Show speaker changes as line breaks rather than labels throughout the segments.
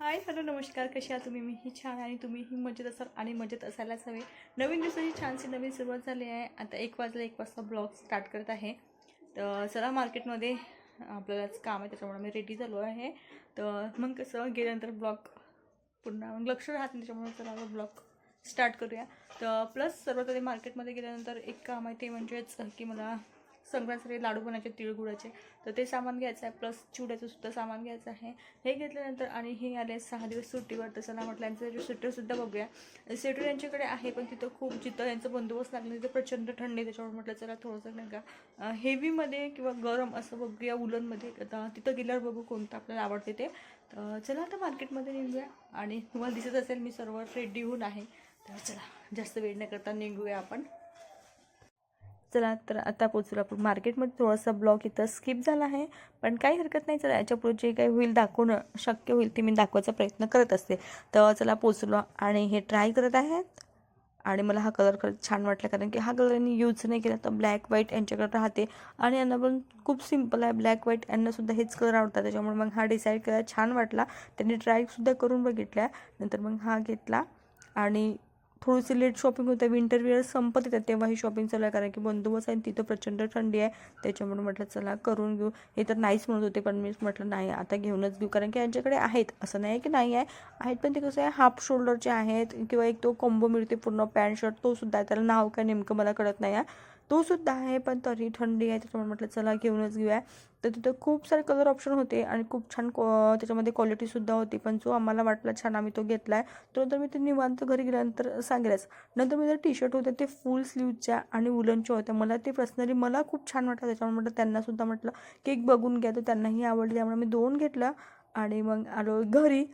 Hi hello नमस्कार. कशा आहात तुम्ही? मीही छान आणि तुम्हीही मजेत असाल आणि मजेत असायलाच हवे. नवीन दिवसाची छानशी नवीन सुरुवात झाली आहे. आता एक वाजला एक वाजता ब्लॉग स्टार्ट करत आहे. तर चला मार्केटमध्ये आपल्यालाच काम आहे त्याच्यामुळे मी रेडी झालो आहे. तर मग कसं गेल्यानंतर ब्लॉग पुन्हा मग लक्ष राहत नाही त्याच्यामुळे चला ब्लॉग स्टार्ट करूया. तर प्लस सर्वात आधी मार्केटमध्ये गेल्यानंतर एक काम आहे ते म्हणजेच की मला संक्रांतीसाठी लाडू बनायचे तिळगुळाचे तर ते सामान घ्यायचं आहे प्लस चिवड्याचं सुद्धा सामान घ्यायचं आहे. हे घेतल्यानंतर आणि हे आले सहा दिवस सुट्टीवर तसं ना म्हटलं यांचं स्वेटरसुद्धा बघूया. स्वेटर यांच्याकडे आहे पण तिथं खूप जिथं यांचं बंदोबस्त लागलं तिथं प्रचंड थंडी आहे. त्याच्यामुळे म्हटलं चला थोडंसं नाही का हेवीमध्ये किंवा गरम असं बघूया उलनमध्ये. आता तिथं गेल्यावर बघू कोणतं आपल्याला आवडते ते. तर चला आता मार्केटमध्ये निघूया. आणि तुम्हाला दिसत असेल मी सर्व रेडी होऊन आहे. तर चला जास्त वेळ न करता निघूया आपण. चला तर आता पोचलो आपण. मार्केटमध्ये थोडासा ब्लॉग इथं स्किप झाला आहे. पण काही हरकत नाही चला याच्यापुढे जे काही होईल दाखवणं शक्य होईल ते मी दाखवायचा प्रयत्न करत असते. तर चला पोचलो आणि हे ट्राय करत आहेत. आणि मला हा कलर खरंच छान वाटला कारण की हा कलर यांनी यूज नाही केला तर ब्लॅक व्हाईट यांच्याकडे राहते. आणि यांना पण खूप सिंपल आहे ब्लॅक व्हाईट यांनासुद्धा हेच कलर आवडतात. त्याच्यामुळे मग हा डिसाईड केला छान वाटला. त्यांनी ट्रायसुद्धा करून बघितल्या. नंतर मग हा घेतला. आणि थोडीशी लेट शॉपिंग होते विंटर वेअर संपत येतात तेव्हा ही शॉपिंग चला कारण की बंदोबस्त आहे तिथं प्रचंड थंडी आहे. त्याच्यामुळे म्हटलं चला करून घेऊ. हे तर नाहीच म्हणत होते पण मी म्हटलं नाही आता घेऊनच घेऊ. कारण की यांच्याकडे आहेत. असं नाही की नाही आहे. आहेत पण ते कसं आहे हाफ शोल्डरचे आहेत किंवा एक तो कॉम्बो मिळते पूर्ण पॅन्ट शर्ट तो सुद्धा आहे. त्याला नाव काय नेमकं मला कळत नाही आहे. तो सुद्धा आहे पण तरी थंडी आहे त्याच्यामुळे म्हटलं चला घेऊनच घेऊया. तर तिथं खूप सारे कलर ऑप्शन होते आणि खूप छान क्वा त्याच्यामध्ये क्वालिटीसुद्धा होती पण जो आम्हाला वाटला छान आम्ही तो घेतला आहे तो नंतर मी ते निवांत घरी गेल्यानंतर सांगेलच. नंतर मी जर टी शर्ट होते ते फुल स्लीवच्या आणि वुलनच्या होत्या मला ते पर्सनली मला खूप छान वाटलं त्याच्यामुळे म्हटलं त्यांनासुद्धा म्हटलं की एक बघून घ्या तर त्यांनाही आवडली. त्यामुळे मी दोन घेतलं आणि मग आलो घरी.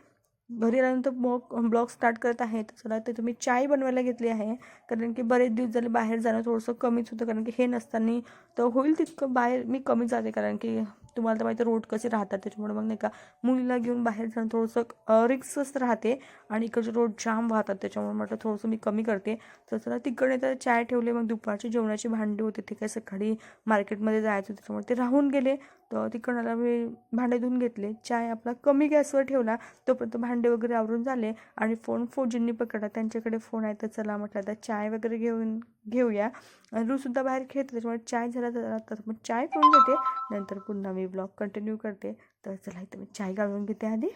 घरी आल्यानंतर मग ब्लॉग स्टार्ट करत आहे तर चला ते तुम्ही चाय बनवायला घेतली आहे. कारण की बरेच दिवस झाले बाहेर जाणं थोडंसं कमीच होतं. कारण की हे नसताना तर होईल तितकं बाहेर मी कमी जाते. कारण की तुम्हाला तर माहिती रोड कसे राहतात त्याच्यामुळे मग नाही का मुलीला घेऊन बाहेर जाणं थोडंसं रिक्सच राहते. आणि इकडचे रोड जाम वाहतात. त्याच्यामुळे म्हटलं थोडंसं मी कमी करते. तर चला तिकडे तर चाय ठेवले. मग दुपारची जेवणाची भांडी होते. ते काय सकाळी मार्केटमध्ये जायचं त्याच्यामुळे ते राहून गेले. तर तिकडनं मी भांडे धुवून घेतले. चाय आपला कमी गॅसवर ठेवला. तोपर्यंत भांडे वगैरे आवरून झाले आणि फोन फौजींनी पकडला. त्यांच्याकडे फोन आहे तर चला म्हटलं आता चाय वगैरे घेऊन घेऊया. रूसुद्धा बाहेर खेळते त्याच्यामुळे चाय झाला तर तर मग चाय पिऊन घेते. नंतर पुन्हा मी ब्लॉग कंटिन्यू करते. तर चला इथं मी चाय घालून घेते आधी.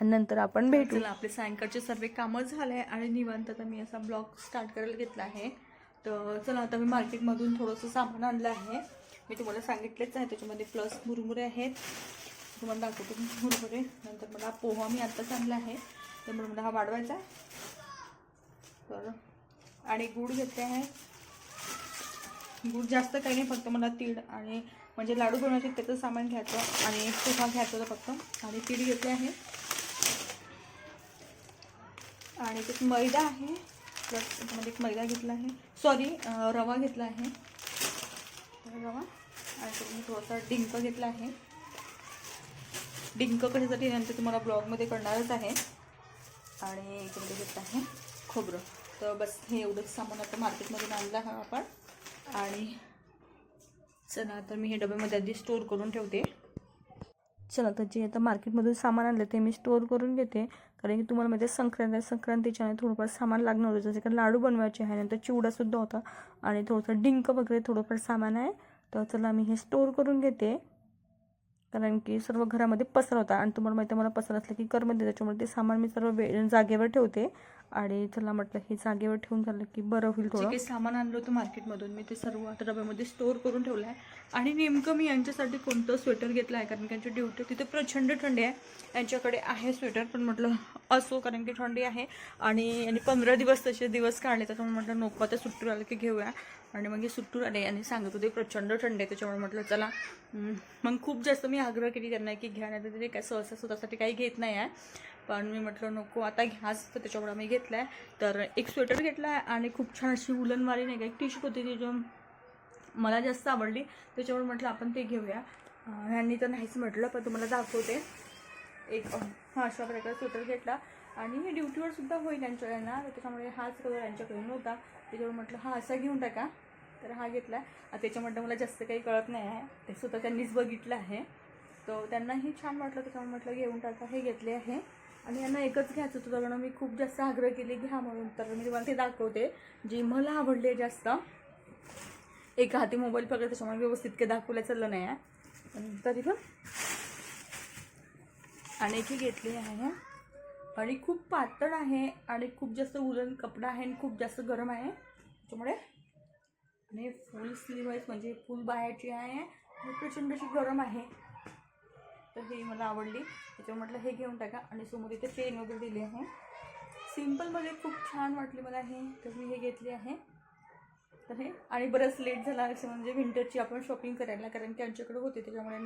आणि नंतर आपण भेटू. आपले सायंकाळचे सर्व कामं झाले आणि निवांत आता मी असा ब्लॉग स्टार्ट करायला घेतला आहे. तर चला आता मी मार्केटमधून थोडंसं सामान आणलं आहे. मी तुम्हाला सांगितलेच आहे त्याच्यामध्ये प्लस मुरमुरे आहेत. तुम्हाला दाखवतो मुरमुरे. नंतर मला पोहा मी आत्ताच आणला आहे. त्यामुळे मला हा वाढवायचा तर आणि गूळ घेतले आहे. गूळ जास्त काही नाही फक्त मला तीळ आणि म्हणजे लाडू बनवायचे त्याचं सामान घ्यायचं आणि पोहा घ्यायचं होतं फक्त. आणि तीळ घेतले आहे. आणि त्यात मैदा आहे. प्लस त्याच्यामध्ये एक मैदा घेतला आहे. सॉरी रवा घेतला आहे. रवा आणि मी थोडासा डिंक घेतला आहे. डिंक कशासाठी नंतर तुम्हाला ब्लॉगमध्ये करणारच आहे. आणि इकडे घेतलं आहे खोबरं. तर बस हे एवढंच सामान आता मार्केटमधून आणलं आहे आपण. आणि चला तर मी हे डब्यामध्ये आधी स्टोर करून ठेवते. चला तर जे आता मार्केटमधून सामान आणलं ते मी स्टोअर करून घेते. कारण की तुम्हाला माहिती आहे संक्रांत आहे संक्रांतीच्या आणि थोडंफार सामान लागणार होतं. जसं की लाडू बनवायचे आहे नंतर चिवडासुद्धा होता आणि थोडंसं डिंक वगैरे थोडंफार सामान आहे. तर चला मी हे स्टोअर करून घेते. कारण की सर्व घरामध्ये पसरा होता. आणि तुम्हाला माहिती आहे मला पसर असलं की करमध्ये त्याच्यामुळे ते सामान मी सर्व वे जागेवर ठेवते. आणि चला म्हटलं हे जागेवर ठेवून झालं की बरं होईल थोडं. काही सामान आणलं होतं मार्केटमधून मी ते सर्व आता डब्यामध्ये स्टोअर करून ठेवलं आहे. आणि नेमकं मी यांच्यासाठी कोणतं स्वेटर घेतलं आहे? कारण की यांची ड्युटी तिथे प्रचंड थंडी आहे. यांच्याकडे आहे स्वेटर पण म्हटलं असो कारण की थंडी आहे. आणि यांनी पंधरा दिवस तसे दिवस काढले त्याच्यामुळे म्हटलं नको आता सुट्टी आलं की घेऊया. आणि मग हे सुट्टून आले आणि सांगत होते प्रचंड थंड आहे त्याच्यामुळे म्हटलं चला मग खूप जास्त मी आग्रह केली त्यांना की घ्या नाही तर ते काय सहसा स्वतःसाठी काही घेत नाही आहे. पण मी म्हटलं नको आता घ्याच तर त्याच्यामुळे मी घेतला आहे तर एक स्वेटर घेतला आहे आणि खूप छान अशी उलनवारी नाही का एक टी शर्ट होती ती जो मला जास्त आवडली त्याच्यामुळे म्हटलं आपण ते घेऊया. ह्यांनी तर नाहीच म्हटलं पण तुम्हाला दाखवते. एक हा अशा प्रकारे स्वेटर घेतला. आणि हे ड्युटीवर सुद्धा होईल यांच्या यांना. तर त्याच्यामुळे हाच कलर यांच्याकडे नव्हता. त्याच्यामुळे म्हटलं हा असा घेऊन टाका. तर हा घेतला. आहे त्याच्यामध्ये मला जास्त काही कळत नाही आहे. ते स्वतः त्यांनीच बघितलं आहे. तर त्यांनाही छान वाटलं. त्याच्यामुळे म्हटलं घेऊन टाका. हे घेतले आहे. आणि यांना एकच घ्यायचं होतं कारण मी खूप जास्त आग्रह केले घ्या म्हणून. तर मी तुम्हाला ते दाखवते. जी मला आवडली जास्त एका हाती मोबाईल पकडे त्याच्यामुळे व्यवस्थित काही दाखवलं चाललं नाही आहे. पण तरी पण. आणि एक घेतली आहे. आणि खूप पातळ आहे आणि खूप जास्त उलन कपडा आहे आणि खूप जास्त गरम आहे. त्याच्यामुळे आणि फुल स्लीवाईज म्हणजे फुल बाहेरची आहे आणि प्रचंड अशी गरम आहे. तर ही मला आवडली. त्याच्यावर म्हटलं हे घेऊन टाका आणि समोर इथे चेन वगैरे दिली आहे. सिम्पलमध्ये खूप छान वाटली मला हे. तर मी हे घेतली आहे. तर हे आणि बरंच लेट झाला असं म्हणजे विंटरची आपण शॉपिंग करायला कारण की आमच्याकडे होते त्याच्यामुळे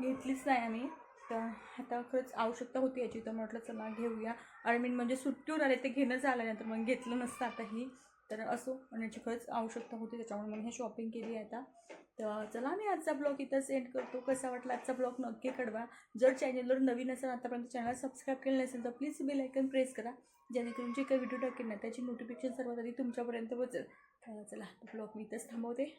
घेतलीच नाही आम्ही. तर आता खरंच आवश्यकता होती याची तर म्हटलं चला घेऊया. आणि म्हणजे सुट्टीवर आले ते घेणं झालं नाही तर मग घेतलं नसतं आताही. तर असो आणि याची खरंच आवश्यकता होती त्याच्यामुळे मग हे शॉपिंग केली आहे आता. तर चला मी आजचा ब्लॉग इथंच एंड करतो. कसा वाटला आजचा ब्लॉग नक्की कळवा. जर चॅनलवर नवीन असेल आतापर्यंत चॅनल सबस्क्राईब केलं नसेल तर प्लीज बेल आयकन प्रेस करा. जेणेकरून जे काही व्हिडिओ टाकेल ना त्याची नोटिफिकेशन सर्वात आधी तुमच्यापर्यंत पोचेल चला ब्लॉग मी इथंच थांबवते.